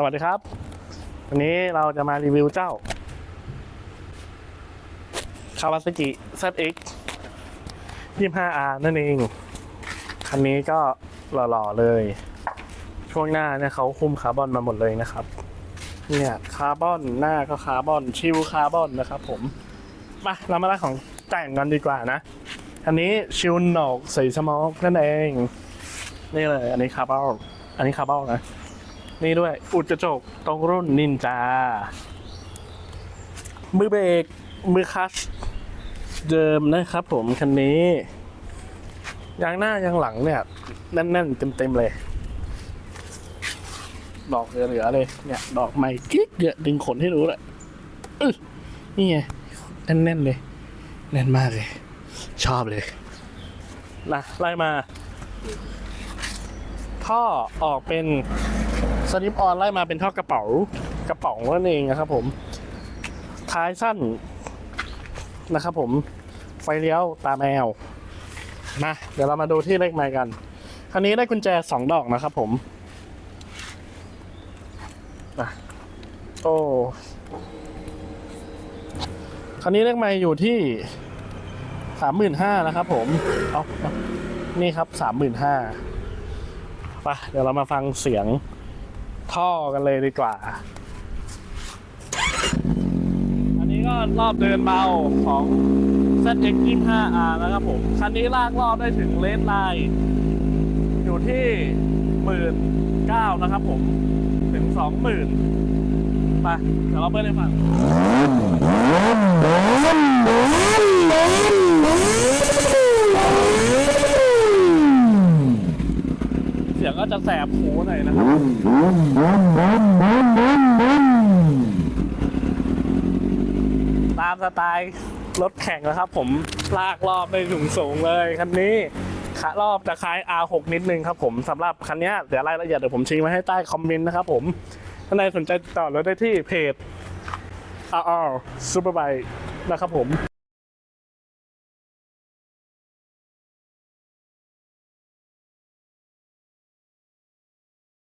สวัสดีครับ วันนี้เราจะมารีวิวเจ้า Kawasaki ZX 25R นั่นเอง คันนี้ก็หล่อๆเลย ช่วงหน้าเนี่ยเขาคุมคาร์บอนมาหมดเลยนะครับ เนี่ยคาร์บอนหน้าก็คาร์บอนชิวคาร์บอนนะครับผม มาเรามาไล่ของแต่งกันดีกว่านะ อันนี้ชิวหนอกสีสมอกนั่นเอง นี่เลย อันนี้คาร์บอนอันนี้คาร์บอนนะ นี่ด้วย อุดกระจกตรงรุ่นนินจา มือเบรก มือคัชเดิมนะครับผมคันนี้ ยางหน้ายางหลังเนี่ย แน่นๆ เต็มๆเลย ดอกเหลือๆเลย เนี่ย ดอกใหม่กิ๊กเยอะดึงขนให้รู้แหละอื้อนี่ไง แน่นๆเลย แน่นมากเลย ชอบเลยนะไล่มา ท่อออกเป็น สลิปออนไล่มาเป็นท่อกระเป๋ากระเป๋านั่นเองนะครับผมท้ายสั้นนะครับผมไฟเลี้ยวตาแมวมาเดี๋ยวเรามาดูที่เลขไม้กัน คันนี้ได้กุญแจสองดอกนะครับผมโอ้คันนี้เลขไม้อยู่ที่สามหมื่นห้านะครับผมเอานี่ครับสามหมื่นห้าไปเดี๋ยวเรามาฟังเสียง ท่อกันเลยดีกว่า อันนี้ก็รอบเดินเบาของ ZX 25R นะครับผม คันนี้ลากรอบได้ถึงเลสไลน์อยู่ที่หมื่นเก้านะครับผม ถึงสองหมื่นไปเดี๋ยวเราเปิดให้ฟัง ยงก็จะแสบหูหน่อยนะครับตามสไตล์รถแข่งนะครับ ผมลากรอบได้สูงสูงเลยคันนี้ขารอบจะคล้าย R6 นิดนึงครับผมสำหรับคันนี้เดี๋ยวรายละเอียดเดี๋ยวผมทิ้ไว้ให้ใต้คอมเมนต์นะครับผมถ้านใครสนใจติดต่อเราได้ที่เพจ RR Superbike นะครับผม